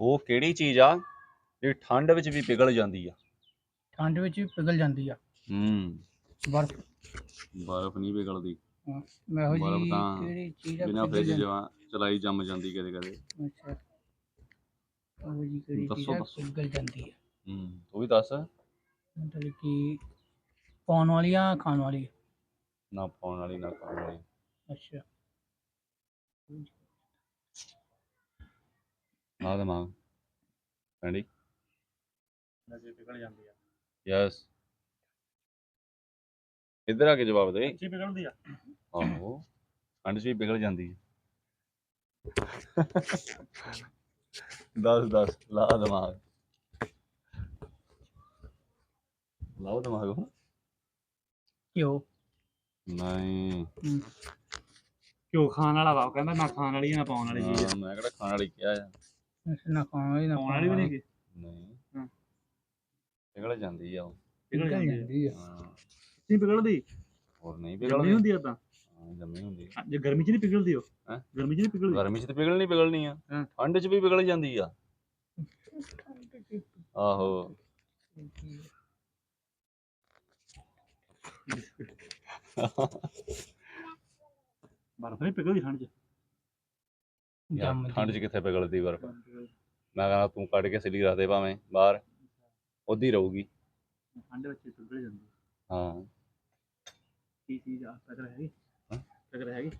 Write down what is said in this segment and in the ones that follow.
ਉਹ ਕਿਹੜੀ ਚੀਜ਼ ਆ ਜਿਹੜੀ ਠੰਡ ਵਿੱਚ ਵੀ ਪਿਘਲ ਜਾਂਦੀ ਆ? ਠੰਡ ਵਿੱਚ ਵੀ ਪਿਘਲ ਜਾਂਦੀ ਆ। ਹੂੰ। ਬਰਫ਼। ਬਰਫ਼ ਨਹੀਂ ਪਿਘਲਦੀ। ਹਾਂ, ਮੈਂ ਬਰਫ਼ ਜੀ ਕਿਹੜੀ ਚੀਜ਼ ਆ ਬਿਨਾਂ ਫ੍ਰਿਜ? ਜਵਾ ਚਲਾਈ ਜੰਮ ਜਾਂਦੀ ਕਦੇ ਕਦੇ। ਅੱਛਾ। ਉਹ ਜੀ ਕਿਹੜੀ ਚੀਜ਼ ਦੱਸੋ, ਆ ਦੱਸੋ। ਪਿਘਲ ਜਾਂਦੀ ਹੈ ਹੂੰ ਤੂੰ ਵੀ ਦੱਸ। ਮਤਲਬ ਕਿ ਪਾਉਣ ਵਾਲੀ ਆ ਖਾਣ ਵਾਲੀ। ਨਾ ਪਾਉਣ ਵਾਲੀ ਨਾ ਖਾਣ ਵਾਲੀ। ਅੱਛਾ। ਨਾ ਦਿਮਾਗ ਰੈਡੀ ਨਜ਼ਰ ਪਿਘਲ ਜਾਂਦੀ ਆ ਯੈਸ ਇੱਧਰ ਆ ਕੇ ਜਵਾਬ ਦੇ। ਅੱਛੀ ਪਿਘਲਦੀ ਆ। ਆਹੋ। 'ਚ ਵੀ ਪਿਘਲ ਜਾਂਦੀ ਹੈ ਦੱਸ ਦੱਸ। ਲਾ ਦਿਮਾਗ। ਲਾਓ ਦਿਮਾਗ ਹੁਣ। ਕਿਉਂ ਨਹੀਂ। ਘਿਓ ਖਾਣ ਵਾਲਾ ਵਾ ਉਹ ਕਹਿੰਦਾ ਨਾ ਖਾਣ ਵਾਲੀ ਆ, ਨਾ ਪਾਉਣ ਵਾਲੀ ਚੀਜ਼ ਆ। ਹਾਂ, ਮੈਂ ਕਿਹੜਾ ਖਾਣ ਵਾਲੀ ਕਿਹਾ ਆ। ਅੱਛਾ, ਨਾ ਖਾਣ ਵਾਲੀ ਨਾ ਪਾਉਣ ਵਾਲੀ ਵੀ ਨਹੀਂ ਗੀ ਨਹੀਂ। ਹਾਂ। ਪਿਘਲ ਜਾਂਦੀ ਆ ਉਹ। ਪਿਘਲ ਜਾਂਦੀ ਆ। ਜਾਂਦੀ ਆ। ਹਾਂ। ਨਹੀਂ ਪਿਘਲਦੀ? ਹੋਰ ਨਹੀਂ ਜੰਮੀ ਪਿਘਲਦੀ। ਹੁੰਦੀ ਆ ਤਾਂ? ਹਾਂ, ਜੰਮੀ ਹੁੰਦੀ ਆ। ਜੇ ਗਰਮੀ 'ਚ ਨਹੀਂ ਪਿਘਲਦੀ ਉਹ? ਹੈਂ? ਗਰਮੀ 'ਚ ਨਹੀਂ ਪਿਘਲਦੀ? ਗਰਮੀ 'ਚ ਤੇ ਪਿਘਲਣੀ ਪਿਘਲਣੀ ਆ। ਹਾਂ। ਠੰਡ 'ਚ ਵੀ ਪਿਘਲ ਜਾਂਦੀ ਆ। ਆਹੋ। ਬਰਫ਼ ਨਹੀਂ ਪਿਘਲਦੀ ਠੰਡ 'ਚ? ਯਾਰ, ਜੰਮਦੀ ਠੰਡ 'ਚ ਕਿੱਥੇ ਪਿਘਲਦੀ ਬਰਫ਼? ਮੈਂ ਕਹਿੰਦਾ ਤੂੰ ਕੱਢ ਕੇ ਸਿੱਲੀ ਰੱਖ ਦੇ ਭਾਵੇਂ ਬਾਹਰ। ਉੱਦੀ ਰਹੂਗੀ। ਠੰਡ ਵਿੱਚ ਪਿਘਲ ਜਾਂਦੀ। ਹਾਂ। ਕੀ ਚੀਜ਼ ਆ? ਪ੍ਰਗਰ ਹੈਗੀ ਹੈਂ? ਪ੍ਰਗਰ ਹੈਗੀ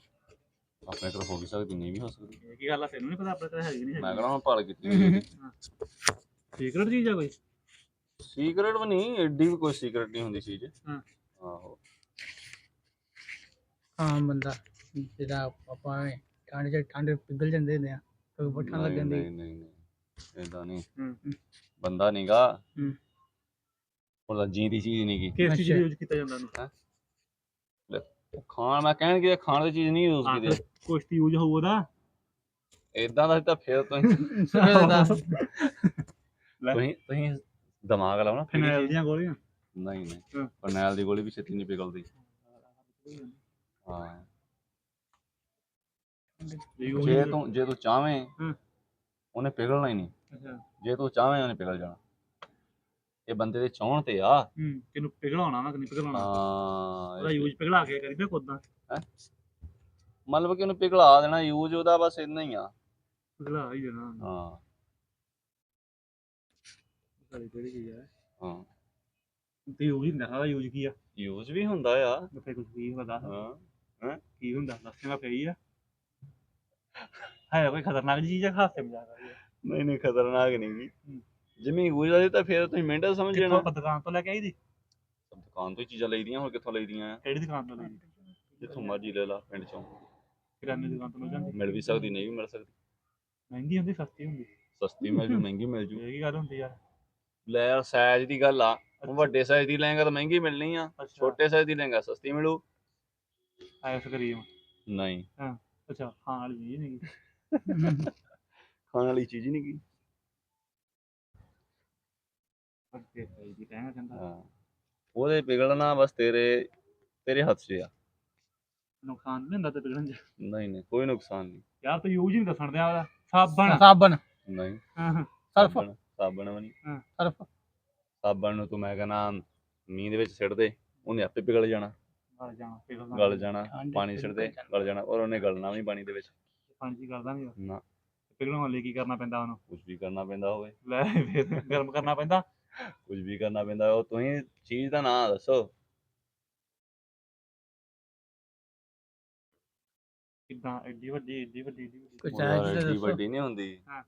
ਆਪਣੇ ਕੋਲ ਹੋ ਵੀ ਸਕਦੀ ਨਹੀਂ ਵੀ ਹੋ ਸਕਦੀ। ਇਹ ਕੀ ਗੱਲ ਆ? ਤੈਨੂੰ ਨਹੀਂ ਪਤਾ ਪ੍ਰਗਰ ਹੈਗੀ ਕਿ ਨਹੀਂ ਮੈਂ ਹੈਗੀ ਕਹਿੰਦਾ ਹੁਣ ਭਾਲ ਕੀਤੀ ਸੀਕ੍ਰੇਟ ਚੀਜ਼ ਆ ਕੋਈ? ਸੀਕ੍ਰੇਟ ਵੀ ਨਹੀਂ ਐਡੀ ਵੀ ਕੋਈ ਸੀਕ੍ਰੇਟ ਨਹੀਂ ਹੁੰਦੀ ਚੀਜ਼। ਹਾਂ। ਆਹੋ। ਹਾਂ ਬੰਦਾ ਜਿਹੜਾ ਆਪਾਂ ਐਵੇਂ ਠੰਡ ਚ ਠੰਡ ਪਿਘਲ ਜਾਂਦੇ ਨੇ ਆ ਕੋਈ ਬੱਠਾ ਨਹੀਂ ਲੱਗਣ ਦੀ। ਨਹੀਂ ਨਹੀਂ ਨਹੀਂ ਏਦਾਂ ਨਹੀਂ। ਹੂੰ ਬੰਦਾ ਨਹੀਂਗਾ ਹੂੰ। ਉਹਦਾ ਜੀ ਦੀ ਚੀਜ਼ ਨਹੀਂ ਗੀ। ਕਿਸ ਚੀਜ਼। ਯੂਜ਼ ਕੀਤਾ ਜਾਂਦਾ ਉਹਨੂੰ? ਉਹ ਖਾਣ ਮੈਂ ਕਹਿਣ ਕਿ ਖਾਣ ਦੀ ਚੀਜ਼ ਨਹੀਂ ਯੂਜ਼ ਕੀਤੀ। ਕੁਛ ਤੇ ਯੂਜ਼ ਹੋਊ ਉਹਦਾ? ਏਦਾਂ ਦਾ ਤਾਂ ਫਿਰ ਤੁਸੀਂ। ਤੁਸੀਂ ਤੁਸੀਂ ਦਿਮਾਗ ਲਾਓ ਨਾ ਫਿਰ ਹੀ ਦੀਆਂ ਗੋਲੀਆਂ? ਨਹੀਂ ਨਹੀਂ। ਹਾਂ। ਫਰਨੈਲ ਦੀ ਗੋਲੀ ਵੀ ਛੇਤੀ ਨਹੀਂ ਪਿਘਲਦੀ। ਹਾਂ। ਜੇ ਉਹੀ- ਤੂੰ ਜੇ ਤੂੰ ਚਾਹਵੇਂ ਹਾਂ। ਉਹਨੇ ਪਿਘਲਣਾ ਹੀ ਨਹੀਂ। ਅੱਛਾ। ਜੇ ਤੂੰ ਚਾਹਵੇਂ ਉਹਨੇ ਪਿਘਲ ਜਾਣਾ। ਇਹ ਬੰਦੇ ਦੇ ਚਾਹਣ ਤੇ ਆ। ਹੂੰ ਕਿਨੂੰ ਪਿਘਲਾਉਣਾ ਨਾ ਕਿਨੂੰ ਪਿਘਲਾਉਣਾ। ਹਾਂ ਉਹਦਾ ਯੂਜ਼ ਪਿਘਲਾ ਕੇ ਕਰੀਦਾ ਕੋਦਾਂ ਮਤਲਬ ਕਿ ਉਹਨੂੰ ਪਿਘਲਾ ਦੇਣਾ ਯੂਜ਼ ਉਹਦਾ ਬਸ ਇੰਨਾ ਹੀ ਆ। ਪਿਘਲਾ ਹੀ ਦੇਣਾ। ਹਾਂ। ਸਾਡੀ ਕਿਹੜੀ ਚੀਜ਼ ਹੈ ਹਾਂ। ਤੇ ਯੂਜ਼ ਹੀ ਸਾਰਾ ਯੂਜ਼ ਕੀ ਆ? ਯੂਜ਼ ਵੀ ਹੁੰਦਾ ਆ। ਫੇ ਕੁਝ ਕੀ ਹੁੰਦਾ। ਹਾਂ। ਕੀ ਹੁੰਦਾ? ਦੱਸੇਗਾ ਫੇ ਹੀ ਆ। ਹੈ ਕੋਈ ਖਤਰਨਾਕ ਚੀਜ਼ ਆ ਖਾਸੇ ਮਜ਼ਾਕ ਆ ਨਹੀਂ ਨਹੀਂ ਖਤਰਨਾਕ ਨਹੀਂ ਹੂੰ। ਜਿਵੇਂ ਯੂਜ਼ ਵਾਲੀ ਤਾਂ ਫਿਰ ਤੁਸੀਂ ਮਿੰਟਾਂ ਸਮਝ ਕਿੱਥੋਂ ਜਾਣਾ। ਆਪਾਂ ਦੁਕਾਨ ਤੋਂ ਲੈ ਕੇ ਆਈ ਦੀ? ਦੁਕਾਨ ਤੋਂ ਹੀ ਚੀਜ਼ਾਂ ਲਈਦੀਆਂ ਹੋਰ ਕਿੱਥੋਂ ਲਈਦੀਆਂ ਆ ਕਿਹੜੀ ਦੁਕਾਨ ਤੋਂ ਲਈ? ਦੀ ਜਿੱਥੋਂ ਮਰਜ਼ੀ ਲੈ ਲਾ ਪਿੰਡ ਚੋਂ। ਕਿਰਾਨੇ ਦੀ ਦੁਕਾਨ ਤੋਂ ਮਿਲ ਜਾਂਦੀ। ਮਿਲ ਵੀ ਸਕਦੀ ਨਹੀਂ ਵੀ ਮਿਲ ਸਕਦੀ। ਮਹਿੰਗੀ ਹੁੰਦੀ ਸਸਤੀ ਹੁੰਦੀ? ਸਸਤੀ ਮਿਲ ਜੂ ਮਹਿੰਗੀ ਮਿਲ ਜੂ। ਇਹ ਕੀ ਗੱਲ ਹੁੰਦੀ ਯਾਰ? ਲੈ ਯਾਰ ਸਾਈਜ਼ ਦੀ ਗੱਲ ਆ। ਹੁਣ ਵੱਡੇ ਸਾਈਜ਼ ਦੀ ਲਏਗਾ ਤਾਂ ਮਹਿੰਗੀ ਮਿਲਣੀ ਆ। ਅੱਛਾ। ਛੋਟੇ ਸਾਈਜ਼ ਦੀ ਲਏਗਾ ਸਸਤੀ ਮਿਲੂ। Ice cream. ਨਹੀਂ। ਅੱਛਾ ਖਾਣ ਵਾਲੀ ਚੀਜ਼ ਨਹੀਂ ਖਾਣ ਵਾਲੀ ਚੀਜ਼ ਨਹੀਂ ਕੀ ਅੱਗੇ ਸਹੀ ਦੀ ਕਹਿਣਾ ਕਹਿੰਦਾ ਹਾਂ। ਉਹਦੇ ਪਿਘਲਣਾ ਬਸ ਤੇਰੇ ਤੇਰੇ ਹੱਥ 'ਚ ਆ। ਨੁਕਸਾਨ ਨਹੀਂ ਹੁੰਦਾ ਤੇ ਪਿਘਲਣ ਚ? ਨਹੀਂ ਨਹੀਂ ਕੋਈ ਨੁਕਸਾਨ ਨਹੀਂ। ਯਾਰ ਤੂੰ ਯੂਜ਼ ਹੀ ਨਹੀਂ ਦੱਸਣ ਦਿਆ ਉਹਦਾ। ਸਾਬਣ। ਸਾਬਣ। ਨਹੀਂ। ਹਾਂ ਸਰਫ। ਸਾਬਣ ਸਾਬਣ ਵੀ ਨਹੀਂ। ਸਰਫ। ਸਾਬਣ ਨੂੰ ਤੂੰ ਮੈਂ ਕਹਿੰਦਾ ਮੀਂਹ ਦੇ ਵਿੱਚ ਸਿੱਟ ਦੇ ਉਹਨੇ ਆਪੇ ਪਿਘਲ ਜਾਣਾ। ਗਲ ਜਾਣਾ ਪਿਘਲਣਾ ਗਲ ਜਾਣਾ ਠੰਡ ਚ ਪਾਣੀ ਸਿੱਟ ਦੇ ਗਲ ਜਾਣਾ। ਔਰ ਉਹਨੇ ਗਲਣਾ ਵੀ ਪਾਣੀ ਦੇ ਵਿੱਚ। ਪਾਣੀ ਚ ਕਰਦਾ ਨਹੀਂ ਨਾ। ਪਿਘਲਣ ਲਈ ਕੀ ਕਰਨਾ ਪੈਂਦਾ ਉਹਨੂੰ? ਕੁਝ ਵੀ ਕਰਨਾ ਪੈਂਦਾ ਹੋਵੇ। ਲੈ ਫਿਰ ਗਰਮ ਕਰਨਾ ਪੈਂਦਾ। ਕੁਝ ਵੀ ਕਰਨਾ ਪੈਂਦਾ ਉਹ ਤੁਸੀਂ ਚੀਜ਼ ਦਾ ਨਾਂ ਦੱਸੋ। ਕਿੱਦਾਂ? ਐਡੀ ਵੱਡੀ ਐਡੀ ਵੱਡੀ ਐਡੀ ਵੱਡੀ। ਕੁਛ ਤਾਂ ਐਡੀ ਦੱਸੋ। ਵੱਡੀ ਨਹੀਂ ਹੁੰਦੀ। ਹਾਂ।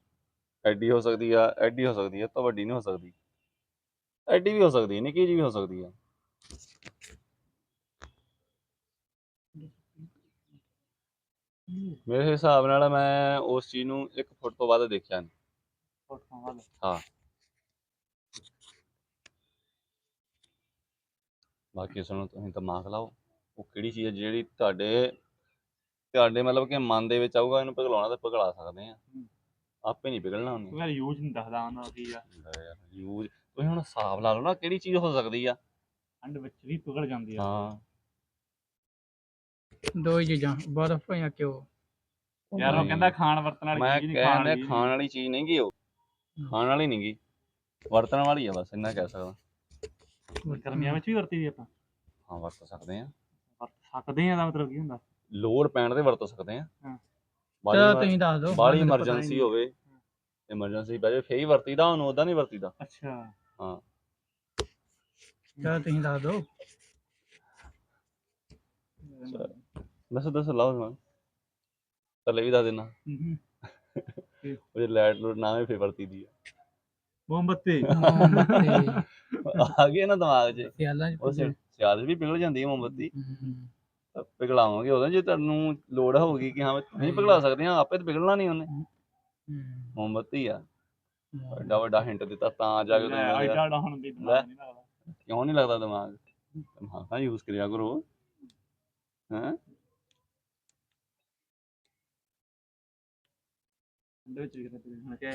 ਐਡੀ ਹੋ ਸਕਦੀ ਆ ਐਡੀ ਹੋ ਸਕਦੀ ਆ ਤਾਂ ਵੱਡੀ ਨਹੀਂ ਹੋ ਸਕਦੀ। ਐਡੀ ਵੀ ਹੋ ਸਕਦੀ ਨਿੱਕੀ ਜਿਹੀ ਵੀ ਹੋ ਸਕਦੀ ਆ। ਮੇਰੇ ਹਿਸਾਬ ਨਾਲ ਮੈਂ ਉਸ ਚੀਜ਼ ਨੂੰ 1 ਫੁੱਟ ਤੋਂ ਵੱਧ ਦੇਖਿਆ ਨਹੀਂ ਵਾਲੇ ਬਾਕੀ ਸੁਣੋ ਤੁਸੀਂ ਦਿਮਾਗ ਲਾਓ। ਉਹ ਕਿਹੜੀ ਚੀਜ਼ ਹੈ ਜਿਹੜੀ ਤੁਹਾਡੇ ਤੁਹਾਡੇ ਮਤਲਬ ਕਿ ਮਨ ਦੇ ਵਿੱਚ ਆਊਗਾ ਇਹਨੂੰ ਪਿਘਲਾਉਣਾ ਤਾਂ ਪਿਘਲਾ ਸਕਦੇ ਆ। ਆਪੇ ਨਹੀਂ ਪਿਘਲਣਾ ਉਹਨੇ। ਯਾਰ ਯੂਜ਼ ਨਹੀਂ ਦੱਸਦਾ ਉਹਨਾਂ ਦਾ ਕੀ ਆ। ਯੂਜ਼ ਤੁਸੀਂ ਹੁਣ ਹਿਸਾਬ ਲਾ ਲਓ ਨਾ ਕਿਹੜੀ ਚੀਜ਼ ਹੋ ਸਕਦੀ ਆ। ਠੰਡ ਵਿੱਚ ਵੀ ਪਿਘਲ ਜਾਂਦੀ ਆ। ਹਾਂ। ਦੋ ਹੀ ਚੀਜ਼ਾਂ ਬਰਫ਼ ਜਾਂ ਘਿਓ। ਯਾਰ ਉਹ। ਕਹਿੰਦਾ ਖਾਣ ਵਰਤਣ ਵਾਲੀ ਮੈਂ ਚੀਜ਼ ਨਹੀਂ ਖਾਣ ਕਹਿੰਦਾ ਵਾਲੀ। ਖਾਣ ਵਾਲੀ ਚੀਜ਼ ਨਹੀਂ ਗੀ ਉਹ ਖਾਣ ਵਾਲੀ ਨਹੀਂ ਗੀ ਵਰਤਣ ਵਾਲੀ ਆ ਬਸ ਇੰਨਾ ਕਹਿ ਸਕਦਾ। ਗਰਮੀਆਂ ਵਿੱਚ ਵੀ ਵਰਤੀ ਦੀ ਆਪਾਂ। ਹਾਂ ਵਰਤ ਸਕਦੇ ਆ ਵਰਤ ਸਕਦੇ ਆ ਦਾ ਮਤਲਬ ਕੀ ਹੁੰਦਾ? ਲੋੜ ਪੈਣ ਤੇ ਵਰਤ ਸਕਦੇ ਆ ਹਾਂ। ਚਲੋ ਤੁਸੀਂ ਦੱਸ ਦਿਓ ਬਾਹਲੀ ਮੈਨੂੰ ਤਾਂ ਪਤਾ ਐਮਰਜੈਂਸੀ ਨਹੀਂ। ਹੋਵੇ ਐਮਰਜੈਂਸੀ ਪੈ ਜਾਵੇ ਫੇਰ ਹੀ ਵਰਤੀਦਾ ਉਹਨੂੰ ਉਦਾਂ ਨਹੀਂ ਵਰਤੀਦਾ। ਅੱਛਾ। ਚਲੋ ਤੁਸੀਂ ਦੱਸ ਦਿਓ। ਦੱਸੋ ਦੱਸੋ ਲਾਓ ਜਮਾਨ ਥੱਲੇ ਵੀ ਦੱਸ ਦੇਣਾ। ਹੂੰ। ਉਹ ਜੇ ਲਾਈਟ ਲੂਟ ਨਾ ਹੋਵੇ ਫੇਰ ਵਰਤੀ ਦੀ ਆ। ਮੋਮਬੱਤੀ। ਮੋਮਬੱਤੀ। ਆ ਗਏ ਨਾ ਦਿਮਾਗ 'ਚ। ਸਿਆਲਾਂ ਚ ਉਹ ਸਿ- ਸਿਆਲ 'ਚ ਵੀ ਪਿਘਲ ਜਾਂਦੀ ਹੈ ਮੋਮਬੱਤੀ। ਹੂੰ। ਤਾਂ ਪਿਘਲਾਵਾਂਗੇ ਉਦੋਂ ਜੇ ਤੁਹਾਨੂੰ ਲੋੜ ਹੋਊਗੀ ਕਿ ਹਾਂ ਵੀ ਤੁਸੀਂ ਪਿਘਲਾ ਸਕਦੇ ਆ ਆਪੇ ਤਾਂ ਪਿਘਲਣਾ ਨਹੀਂ ਉਹਨੇ। ਮੋਮਬੱਤੀ ਆ। ਐਡਾ ਵੱਡਾ ਹਿੰਟ ਦਿੱਤਾ ਤਾਂ ਜਾ ਕੇ ਤੁਹਾਨੂੰ ਲੱਗਿਆ, ਆਈਡਾ ਹੁਣ ਦੀ ਲੈ। ਨਹੀਂ ਲੱਗਦਾ। ਕਿਉਂ ਨਹੀਂ ਲੱਗਦਾ ਦਿਮਾਗ? ਦਿਮਾਗ ਤਾਂ ਯੂਜ਼ ਕਰਿਆ ਕਰੋ। ਹੈਂ? ਇਹਦੇ ਵਿੱਚ ਵੀ ਕਿਤੇ ਹੁਣ ਕਿ